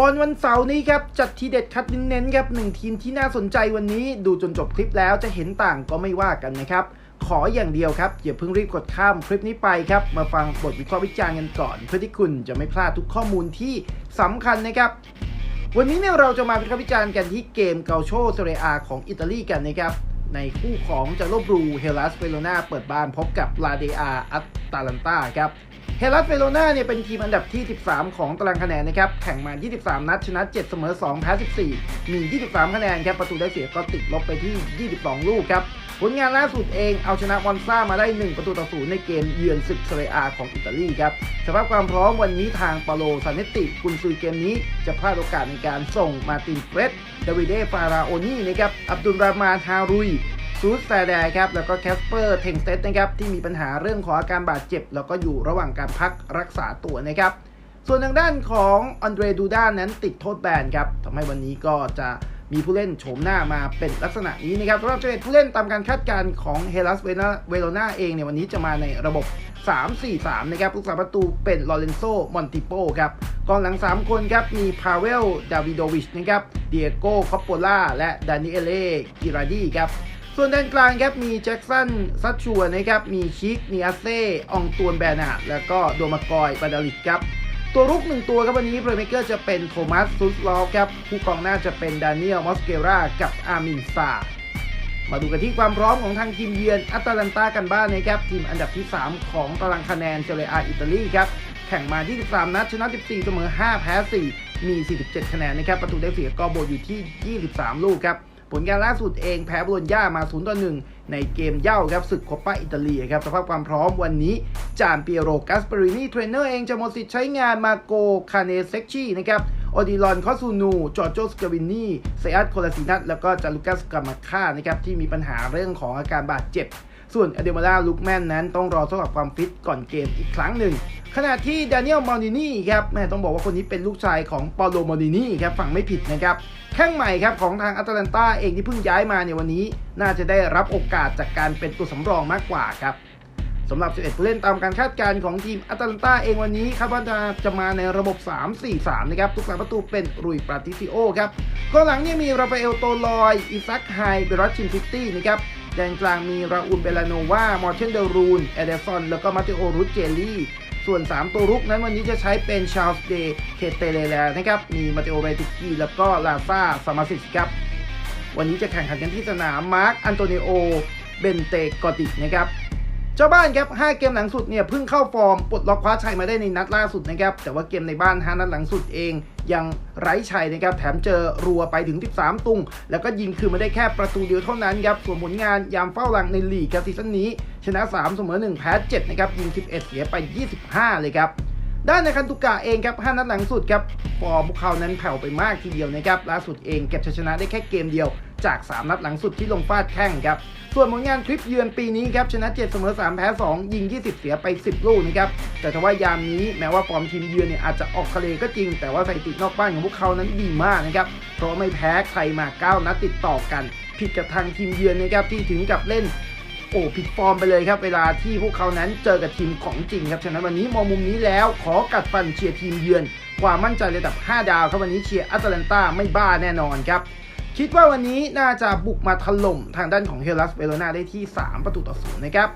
บอลวันเสาร์นี้ครับ จัดทีเด็ดคัดเน้นๆครับหนึ่งทีมที่น่าสนใจวันนี้ ดูจนจบคลิปแล้วจะเห็นต่างก็ไม่ว่ากันนะครับ ขออย่างเดียวครับ อย่าเพิ่งรีบกดข้ามคลิปนี้ไปครับ มาฟังบทวิเคราะห์วิจารณ์กันก่อน เพื่อที่คุณจะไม่พลาดทุกข้อมูลที่สำคัญนะครับวันนี้เนี่ยเราจะมาวิเคราะห์วิจารณ์กันที่เกมเกาโชเซเรียอาของอิตาลีกันนะครับ ในคู่ของจาโลบรูเฮลัสเวโรนาเปิดบ้านพบกับลาเดอาอัตตาลันตาครับ เฮลัสเวโรนาเนี่ยเป็นทีมอันดับที่ 13 ของตารางคะแนนนะครับ แข่งมา 23 นัด ชนะ 7 เสมอ 2 แพ้ 14 มี 23 คะแนนครับ ประตูได้เสียก็ติดลบไปที่ 22 ลูกครับ ผลงานล่าสุดเองเอาชนะมอนซ่ามาได้ 1 ประตูต่อศูนย์ในเกมเยือนศึกเซเรียอาของอิตาลีครับ สภาพความพร้อมวันนี้ทางปาโลซานเนติกุนซือเกมนี้จะพลาดโอกาสในการส่งมาตินเฟรดดาวิเดฟาราโอนี่นะครับ อับดุลรามานฮารุย ซูสแซแดร์ครับแล้วก็แคสเปอร์เทงสเตตนะครับที่มีปัญหาเรื่องของอาการบาดเจ็บ แล้วก็อยู่ระหว่างการพักรักษาตัวนะครับ ส่วนทางด้านของอันเดรดูด้านนั้นติดโทษแบนครับทำให้วันนี้ก็จะมีผู้เล่นโฉมหน้ามาเป็นลักษณะนี้นะครับสำหรับ11ผู้เล่นตามการคาดการณ์ของเฮลัสเวโรนาเองเนี่ยวันนี้จะมาในระบบ 3-4-3 นะครับผู้สาประตูเป็นลอเรนโซ มอนติโปครับกองหลัง 3 คนครับ มีพาเวล ดาวิโดวิชนะครับ เดียโก้ คอปโปล่า และดานิเอเล่ กิราดีครับ ส่วนด้านกลางครับมีแจ็คสันซัตชัวนะครับมีชิกนีอาเซ่อองตวนแบนาร์ดแล้วก็โดมากอยบาดาลิกครับตัวรุกหนึ่งตัวครับวันนี้เพลย์เมเกอร์จะเป็นโทมัสซุสลอฟครับผู้กองหน้าจะเป็นดานิเอลมอสเกรากับอามินซามาดูกันที่ความพร้อมของทางทีมเยือนอัตแลนตากันบ้างนะครับทีมอันดับที่ 3 ของตารางคะแนนเจเรอาอิตาลีครับแข่งมาที่13นัดชนะ 14 เสมอ 5 แพ้ 4 มี 47 คะแนนนะครับ ประตูได้เสียก็โบอยู่ที่ 23 ลูกครับ ผลการล่าสุดเองแพ้บโลญญามา0ต่อ1ในเกมเย่าครับศึกโคปาอิตาลีครับสภาพความพร้อมวันนี้จานเปียโรกัสเปรินีเทรนเนอร์เองจะหมดสิทธิ์ใช้งานมาโกคาเนเซ็กชีนะครับออดิลอนคอสูนู จอร์โจสกาวินนี่เซอัตโคลาซินัตแล้วก็จารุกัสกามาค่านะครับที่มีปัญหาเรื่องของอาการบาดเจ็บ ส่วนอเดมาลาลุกแมนนั้นต้องรอทดสอบความฟิตก่อนเกมอีกครั้งหนึ่ง ขณะที่ดานิเอลมอนินี่ครับแม่ต้องบอกว่าคนนี้เป็นลูกชายของปาโลมอนินี่ครับฝั่งไม่ผิดนะครับแข้งใหม่ครับของทางอัตแลนตาเองที่เพิ่งย้ายมาในวันนี้ น่าจะได้รับโอกาสจากการเป็นตัวสำรองมากกว่าครับสำหรับ 11ผู้เล่นตามการคาดการณ์ของทีมอัตแลนตาเองวันนี้คาดว่าจะจะมาในระบบ 3-4-3 นะครับ ทุกสายประตูเป็นรุยปราติซิโอครับก็หลังเนี่ยมีราฟาเอลโตลอย อิซักไฮเบรอชินซิตี้นะครับ แดนกลางมีราอุลเบลาโนวา มอร์เชนเดรูนเอเดซอน แล้วก็มาเตโอรุเจลี่ ส่วน 3 ตัวรุกนั้นวันนี้จะใช้เป็นชาลส์เดเคเตเลแลนะครับ มีมาเตโอเรติกีแล้วก็ลาซาสมาสิสครับ วันนี้จะแข่งขันกันที่สนามมาร์กอันโตเนโอ เบนเตกอติกนะครับ เจ้าบ้านครับ5เกมหลังสุดเนี่ยเพิ่งเข้าฟอร์มปลดล็อกคว้าชัยมาได้ในนัดล่าสุดนะครับ แต่ว่าเกมในบ้าน 5 นัดหลังสุดเอง ยังไร้ชัยนะครับ แถมเจอรัวไปถึง 13 ตุง แล้วก็ยิงคืนมาได้แค่ประตูเดียวเท่านั้นครับ ส่วนผลงานยามเฝ้าหลังในลีกครับซีซั่นนี้ ชนะ 3 เสมอ 1 แพ้ 7 นะครับ ยิง 11 เสียไป 25 เลยครับด้านในคันตุกะเองครับ5นัดหลังสุดครับฟอร์มพวกเขานั้นแผ่วไปมากทีเดียวนะครับล่าสุดเองเก็บชัยชนะได้แค่เกมเดียว จาก 3 นัดหลังสุดที่ลงฟาดแข้งครับส่วนผลงานทริปเยือนปีนี้ครับชนะ7เสมอ3แพ้2 ยิง 20 เสียไป 10 ลูกนะครับแต่ทว่ายามนี้แม้ว่าฟอร์มทีมเยือนเนี่ยอาจจะออกทะเลก็จริง แต่ว่าสถิตินอกบ้านของพวกเขานั้นดีมากนะครับเพราะไม่แพ้ใครมา 9 นัดติดต่อกัน ผิดกับทางทีมเยือนนะครับที่ถึงกับเล่นโอ้ผิดฟอร์มไปเลยครับ เวลาที่พวกเขานั้นเจอกับทีมของจริงครับ ฉะนั้นวันนี้มองมุมนี้แล้วขอกัดฟันเชียร์ทีมเยือน ความมั่นใจระดับ 5 ดาวครับวันนี้เชียร์อัตแลนตาไม่บ้าแน่นอนครับ คิดว่าวันนี้น่าจะบุกมาถล่มทางด้านของเฮลัสเวโรนาได้ที่ 3 ประตูต่อศูนย์นะครับ